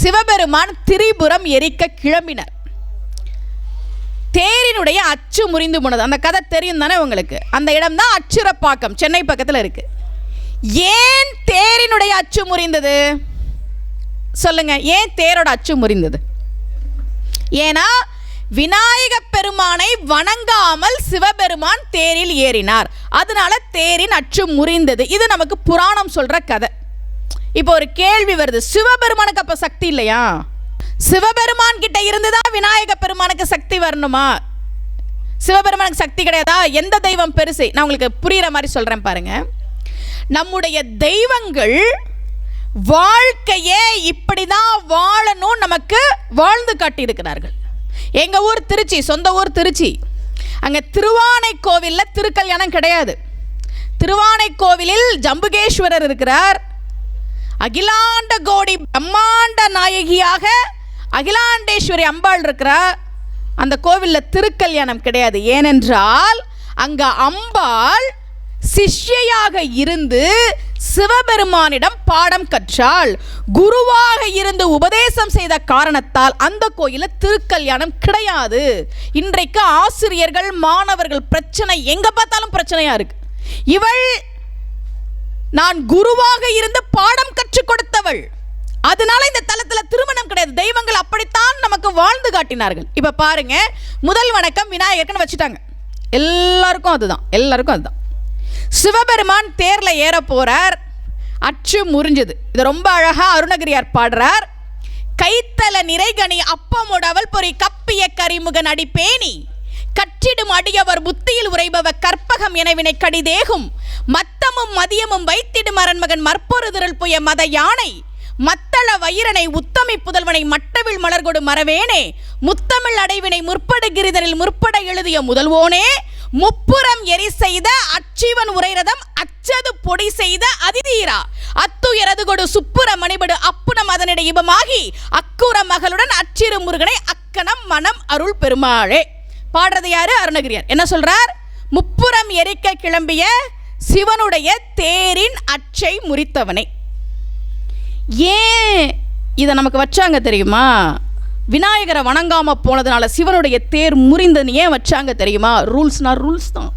சிவபெருமான் திரிபுரம் எரிக்க கிளம்பினார். தேரினுடைய அச்சு முறிந்து போனது. அந்த கதை தெரியும் தானே உங்களுக்கு? அந்த இடம் தான் அச்சுரப்பாக்கம். சென்னை பக்கத்தில் இருக்கு. ஏன் தேரினுடைய அச்சு முறிந்தது? சொல்லுங்க. ஏன் தேரோட அச்சு முறிந்தது? ஏன்னா விநாயக பெருமானை வணங்காமல் சிவபெருமான் தேரில் ஏறினார். அதனால தேரின் அச்சு முறிந்தது. இது நமக்கு புராணம் சொல்ற கதை. இப்போ ஒரு கேள்வி வருது. சிவபெருமானுக்கு அப்போ சக்தி இல்லையா? சிவபெருமான் கிட்ட இருந்துதான் விநாயக பெருமானுக்கு சக்தி வரணுமா? சிவபெருமானுக்கு சக்தி கிடையாதா? எந்த தெய்வம் பெருசு? நான் உங்களுக்கு புரிகிற மாதிரி சொல்கிறேன் பாருங்க. நம்முடைய தெய்வங்கள் வாழ்க்கையே இப்படி தான் வாழணும் நமக்கு வாழ்ந்து காட்டியிருக்கிறார்கள். எங்கள் ஊர் திருச்சி சொந்த ஊர் திருச்சி. அங்கே திருவானை கோவிலில் திருக்கல்யாணம் கிடையாது. திருவானை கோவிலில் ஜம்புகேஸ்வரர் இருக்கிறார். அகிலாண்ட கோடி பிரம்மாண்ட நாயகியாக அகிலாண்டேஸ்வரி அம்பாள் இருக்கிறார். அந்த கோவிலில் திருக்கல்யாணம் கிடையாது. ஏனென்றால் அங்க அம்பாள் சிஷ்யையாக இருந்து சிவபெருமானிடம் பாடம் கற்றாள். குருவாக இருந்து உபதேசம் செய்த காரணத்தால் அந்த கோயிலில் திருக்கல்யாணம் கிடையாது. இன்றைக்கு ஆசிரியர்கள் மாணவர்கள் பிரச்சனை எங்க பார்த்தாலும் பிரச்சனையா இருக்கு. இவள் நான் குருவாக இருந்து பாடம் அதனால இந்த தலத்துல திருமணம் கிடையாது. தெய்வங்கள் அப்படித்தான் நமக்கு வாழ்ந்து காட்டினார்கள். இப்ப பாருங்க முதல் வணக்கம் விநாயகர்னு வச்சுட்டாங்க. எல்லாருக்கும் அதுதான். எல்லாருக்கும் அதுதான். சிவபெருமான் தேர்ல ஏற போறார். அச்சு முறிஞ்சது. இது ரொம்ப அழகா அருணகிரியார் பாடுறார். கைத்தல நிறைகனி அப்பமுடவல் பொறி கப்பிய கரிமுகன் அடிப்பேணி கற்றிடும் அடியவர் புத்தியில் உரைபவ கற்பகம் எனவினை கடிதேகும். மத்தமும் மதியமும் வைத்திடும் அரண்மகன் மற்பொருதிரல் புய மத யானை. மத்தள வயிறனை உத்தமி புதல்வனை மட்டவில் மலர்கொடு மறவேனே. முத்தமிழ் அடைவினை முற்படு கிரிதரில் முற்பட எழுதிய முதல்வோனே. முப்புறம் எரி செய்த அச்சிவன் உரைரதம் அச்சது பொடி செய்த அதிதீரா. அத்துயரது கொடு சுப்புற மணிபடு அப்புனம் அதனிட இபமாகி. அக்குற மகளுடன் அச்சிறு முருகனை அக்கணம் மனம் அருள் பெருமாளே. பாடுறது யாரு? அருணகிரியார். என்ன சொல்றார்? முப்புறம் எரிக்க கிளம்பிய சிவனுடைய தேரின் அச்சை முறித்தவனை. ஏன் இதை நமக்கு வச்சாங்க தெரியுமா? விநாயகரை வணங்காமல் போனதுனால சிவனுடைய தேர் முறிந்தது ஏன் வச்சாங்க தெரியுமா? ரூல்ஸ்னா ரூல்ஸ் தான்.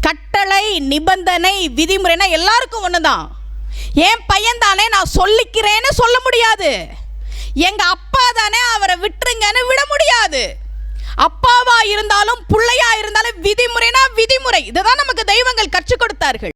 கட்டளை நிபந்தனை விதிமுறைனா எல்லாருக்கும் ஒன்று தான் ஏன் பையன் தானே நான் சொல்லிக்கிறேன்னு சொல்ல முடியாது. எங்க அப்பா தானே அவரை விட்டுருங்கன்னு விட முடியாது. அப்பாவா இருந்தாலும் பிள்ளையா இருந்தாலும் விதிமுறைனா விதிமுறை. இதுதான் நமக்கு தெய்வங்கள் கற்றுக் கொடுத்தார்கள்.